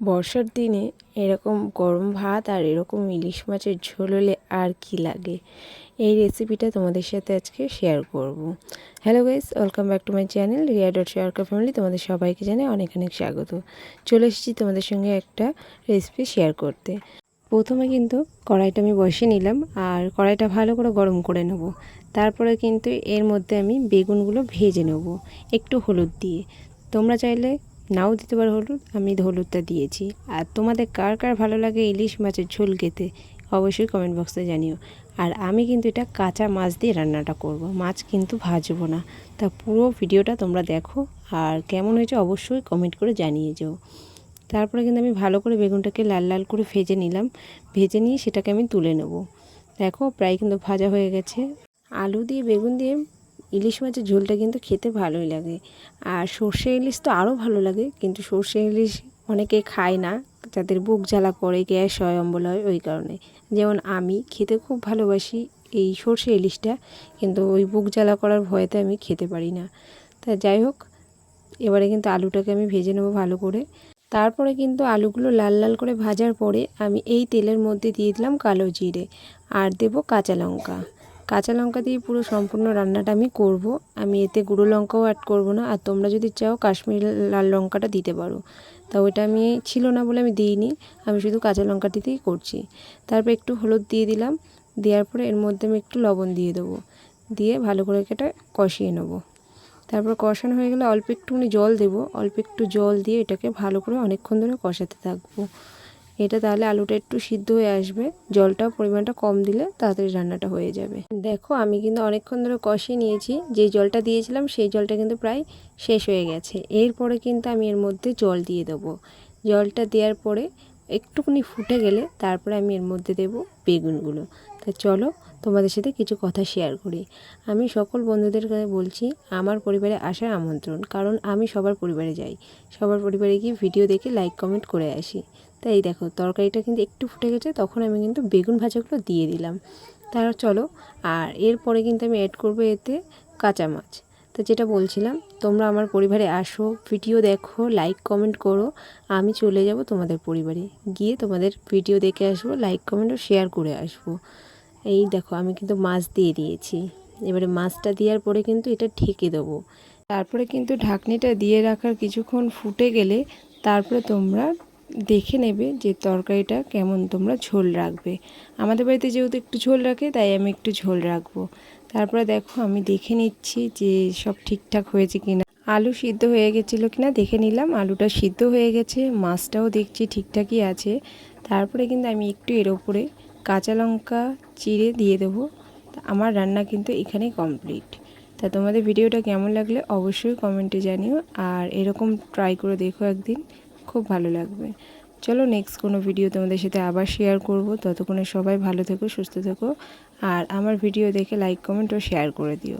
বর্ষার দিনে এরকম গরম ভাত আর এরকম ইলিশ মাছের ঝোল হলে আর কি লাগে? এই রেসিপিটা তোমাদের সাথে আজকে শেয়ার করব। Hello guys welcome back to my channel Riya dot শেয়ারকা family তোমাদের সবাইকে জানে অনেক অনেক স্বাগত। চলে এসেছি তোমাদের সঙ্গে একটা রেসিপি শেয়ার করতে। প্রথমে কিন্তু কড়াইটা আমি বসিয়ে নিলাম আর কড়াইটা ভালো করে গরম করে নেব। তারপরে কিন্তু এর মধ্যে আমি বেগুনগুলো ভেজে নেব, একটু হলুদ দিয়ে। তোমরা চাইলে নাও দিতে পারো হলুদ, আমি হলুদটা দিয়েছি। আর তোমাদের কার কার ভালো লাগে ইলিশ মাছের ঝোল খেতে, অবশ্যই কমেন্ট বক্সে জানিও। আর আমি কিন্তু এটা কাঁচা মাছ দিয়ে রান্নাটা করব, মাছ কিন্তু ভাজবো না। তা পুরো ভিডিওটা তোমরা দেখো, আর কেমন হয়েছে অবশ্যই কমেন্ট করে জানিয়ে যাও। তারপরে কিন্তু আমি ভালো করে বেগুনটাকে লাল লাল করে ভেজে নিলাম, ভেজে নিয়ে সেটাকে আমি তুলে নেব। দেখো প্রায় কিন্তু ভাজা হয়ে গেছে। আলু দিয়ে বেগুন দিয়ে ইলিশ মাছের ঝোলটা কিন্তু খেতে ভালোই লাগে। আর সর্ষে ইলিশ তো আরও ভালো লাগে, কিন্তু সর্ষে ইলিশ অনেকে খায় না, যাদের বুক জ্বালা করে, গ্যাস হয়, অম্বল হয়, ওই কারণে। যেমন আমি খেতে খুব ভালোবাসি এই সর্ষে ইলিশটা, কিন্তু ওই বুক জ্বালা করার ভয়েতে আমি খেতে পারি না। তা যাই হোক, এবারে কিন্তু আলুটাকে আমি ভেজে নেব ভালো করে। তারপরে কিন্তু আলুগুলো লাল লাল করে ভাজার পরে আমি এই তেলের মধ্যে দিয়ে দিলাম কালো জিরে, আর দেব কাঁচা লঙ্কা। কাঁচা লঙ্কা দিয়ে পুরো সম্পূর্ণ রান্নাটা আমি করব। আমি এতে গুঁড়ো লঙ্কাও অ্যাড করব না। আর তোমরা যদি চাও কাশ্মীরি লাল লঙ্কাটা দিতে পারো। তা ওইটা আমি ছিল না বলে আমি দিইনি। আমি শুধু কাঁচা লঙ্কা দিতেই করছি। তারপর একটু হলুদ দিয়ে দিলাম। দেওয়ার পরে এর মধ্যে আমি একটু লবণ দিয়ে দেবো। দিয়ে ভালো করে এটা কষিয়ে নেব। তারপর কষানো হয়ে গেলে অল্প একটুখানি জল দেবো। অল্প একটু জল দিয়ে এটাকে ভালো করে অনেকক্ষণ ধরে কষাতে থাকব। এটা তাহলে আলুটা একটু সিদ্ধ হয়ে আসবে। জলটা, পরিমাণটা কম দিলে তাড়াতাড়ি রান্নাটা হয়ে যাবে। দেখো, আমি কিন্তু অনেকক্ষণ ধরে কষিয়ে নিয়েছি। যে জলটা দিয়েছিলাম, সেই জলটা কিন্তু প্রায় শেষ হয়ে গেছে। এরপরে কিন্তু আমি এর মধ্যে জল দিয়ে দেবো। জলটা দেওয়ার পরে একটুখানি ফুটে গেলে তারপরে আমি এর মধ্যে দেব বেগুনগুলো। তা চলো তোমাদের সাথে কিছু কথা শেয়ার করি। আমি সকল বন্ধুদের কাছে বলছি, আমার পরিবারে আসার আমন্ত্রণ, কারণ আমি সবার পরিবারে যাই। সবার পরিবারে গিয়ে ভিডিও দেখে লাইক কমেন্ট করে আসি। তাই দেখো, তরকারিটা কিন্তু একটু ফুটে গেছে, তখন আমি কিন্তু বেগুন ভাজাগুলো দিয়ে দিলাম। তারা চলো, আর এরপরে কিন্তু আমি অ্যাড করব এতে কাঁচা মাছ তো যেটা বলছিলাম, তোমরা আমার পরিবারে আসো ভিডিও দেখো লাইক কমেন্ট করো, আমি চলে যাব তোমাদের পরিবারে। গিয়ে তোমাদের ভিডিও দেখে আসব লাইক কমেন্টও শেয়ার করে আসব। এই দেখো, আমি কিন্তু মাছ দিয়ে দিয়েছি। এবারে মাছটা দেওয়ার পরে কিন্তু এটা ঢেকে দেবো। তারপরে কিন্তু ঢাকনিটা দিয়ে রাখার কিছুক্ষণ ফুটে গেলে তারপরে তোমরা দেখে নেবে যে তরকারিটা কেমন তোমরা ঝোল রাখবে। আমাদের বাড়িতে যেহেতু একটু ঝোল রাখে, তাই আমি একটু ঝোল রাখব। তারপরে দেখো আমি দেখে নিচ্ছি যে সব ঠিকঠাক হয়েছে কিনা। আলু সিদ্ধ হয়ে গেছিল কিনা দেখে নিলাম, আলুটা সিদ্ধ হয়ে গেছে, মাছটাও দেখছি ঠিকঠাকই আছে। তারপরে কিন্তু আমি একটু এর ওপরে কাঁচা লঙ্কা চিড়ে দিয়ে দেবো। আমার রান্না কিন্তু এখানেই কমপ্লিট। তা তোমাদের ভিডিওটা কেমন লাগলে অবশ্যই কমেন্টে জানিও, আর এরকম ট্রাই করে দেখো একদিন, খুব ভালো লাগবে। চলো নেক্সট কোনো ভিডিও তোমাদের সাথে আবার শেয়ার করব। ততক্ষণে সবাই ভালো থেকো, সুস্থ থেকো। আর আমার ভিডিও দেখে লাইক কমেন্ট ও শেয়ার করে দিও।